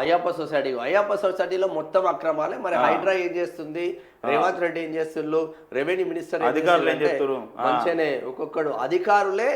Ayyappa society Ayyappa సొసైటీలో మొత్తం అక్రమాలే. మరి హైడ్రా ఏం చేస్తుంది? రేవంత్ రెడ్డి ఏం చేస్తున్నారు రెవెన్యూ మినిస్టర్ అధికారులు ఏం చేస్తున్నారు మంచిగానే ఒక్కొక్కడు అధికారులే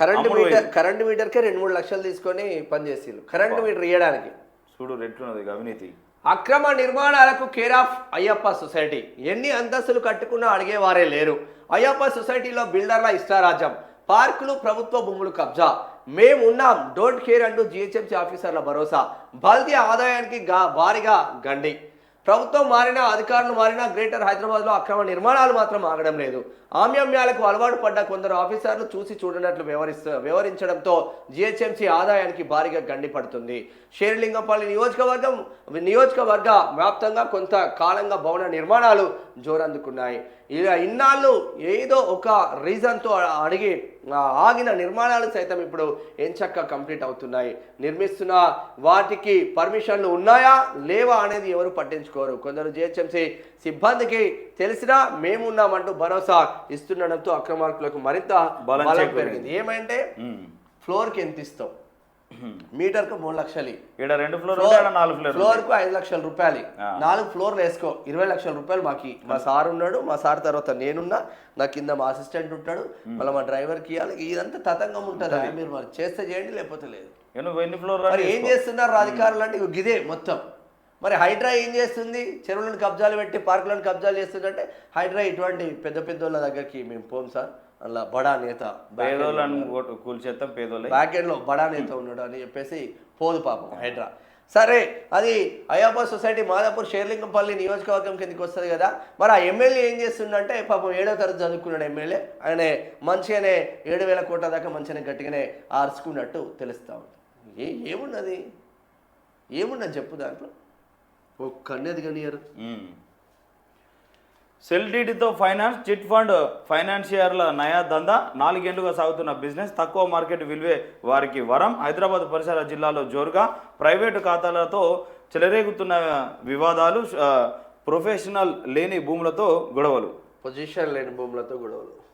కరెంట్ మీటర్ కరెంట్ మీటర్కే రెండు మూడు లక్షలు తీసుకొని పనిచేసారు కరెంట్ మీటర్ ఇవ్వడానికి చూడు రెట్లున్నది అవినీతి. అక్రమ నిర్మాణాలకు కేర్ ఆఫ్ అయ్యప్ప సొసైటీ. ఎన్ని అంతస్తులు కట్టుకున్నా అడిగేవారే లేరు. అయ్యప్ప సొసైటీలో బిల్డర్ల ఇష్టారాజ్యం. పార్కులు ప్రభుత్వ భూములు కబ్జా. మేమున్నాం. డోంట్ కేర్ అంటూ జిహెచ్ఎంసీ ఆఫీసర్ల భరోసా. భారతీయ ఆదాయానికి గా భారీగా గండి. ప్రభుత్వం మారినా అధికారులు మారినా గ్రేటర్ హైదరాబాద్లో అక్రమ నిర్మాణాలు మాత్రం ఆగడం లేదు. ఆమ్యామ్యాలకు అలవాటు పడ్డ కొందరు ఆఫీసర్లు చూసి చూడనట్లు వ్యవహరిస్తూ వ్యవహరించడంతో జిహెచ్ఎంసీ ఆదాయానికి భారీగా గండిపడుతుంది షేర్లింగంపల్లి నియోజకవర్గం నియోజకవర్గ వ్యాప్తంగా కొంత కాలంగా భవన నిర్మాణాలు జోరందుకున్నాయి. ఇక ఇన్నాళ్ళు ఏదో ఒక రీజన్తో అడిగి ఆగిన నిర్మాణాలు సైతం ఇప్పుడు ఎంచక్క కంప్లీట్ అవుతున్నాయి. నిర్మిస్తున్న వాటికి పర్మిషన్లు ఉన్నాయా లేవా అనేది ఎవరు పట్టించుకో పట్టించుకోరు కొందరు జిహెచ్ఎంసీ సిబ్బందికి తెలిసినా మేమున్నామంటూ భరోసా ఇస్తుండడంతో అక్రమార్కులకు మరింత బలం. పెరిగింది. ఏమంటే. ఫ్లోర్కి ఎంత ఇస్తావు మీటర్కు మూడు లక్షలు. ఈడ రెండు ఫ్లోర్ నాలుగు ఫ్లోర్ ఫ్లోర్కు ఐదు లక్షల రూపాయలు. నాలుగు ఫ్లోర్లు వేసుకో. ఇరవై లక్షల రూపాయలు మాకి. మా సార్ ఉన్నాడు మా సార్ తర్వాత నేనున్నా. నా కింద మా అసిస్టెంట్ ఉంటాడు. మళ్ళీ మా డ్రైవర్కి ఇవ్వాలి ఇదంతా తతంగం ఉంటుంది. మీరు మరి చేస్తే చేయండి లేకపోతే లేదు. నువ్వు ఎన్ని ఫ్లోర్ ఏం చేస్తున్నారు అధికారులు అంటే గిదే మొత్తం. మరి హైడ్రా ఏం చేస్తుంది? చెరువులను కబ్జాలు పెట్టి పార్కులను కబ్జాలు చేస్తుందంటే హైడ్రా ఇటువంటి పెద్ద పెద్ద వాళ్ళ దగ్గరికి మేము పోం సార్. అలా బడా నేత కూల్చేస్తాం పేదోళ్ళే. బ్యాక్ బడా నేత ఉన్నాడు అని చెప్పేసి పోదు పాపం హైడ్రా. సరే అది అయ్యప్ప సొసైటీ మాదాపూర్ షేర్లింగంపల్లి నియోజకవర్గం కిందకి వస్తుంది కదా. మరి ఆ ఎమ్మెల్యే ఏం చేస్తుండంటే పాపం ఏడో తరగతి చదువుకున్నాడు ఎమ్మెల్యే. ఆయన మంచిగానే ఏడు వేల కోట్ల దాకా మంచిగానే గట్టిగానే ఆర్చుకున్నట్టు తెలుస్తా ఉంది. ఏ ఏమున్నది? ఏమున్నది చెప్పు దాంట్లో? కనియరు ఉమ్. సెల్ డీడీతో ఫైనాన్స్ చిట్ ఫండ్ ఫైనాన్షియర్ల నయా దందా నాలుగేళ్ళుగా సాగుతున్న బిజినెస్ తక్కువ మార్కెట్ విలువే వారికి వరం. హైదరాబాద్ పరిసర జిల్లాలో జోరుగా ప్రైవేటు ఖాతాలతో చెలరేగుతున్న వివాదాలు ప్రొఫెషనల్ లేని భూములతో గొడవలు. పొజిషన్ లేని భూములతో గొడవలు.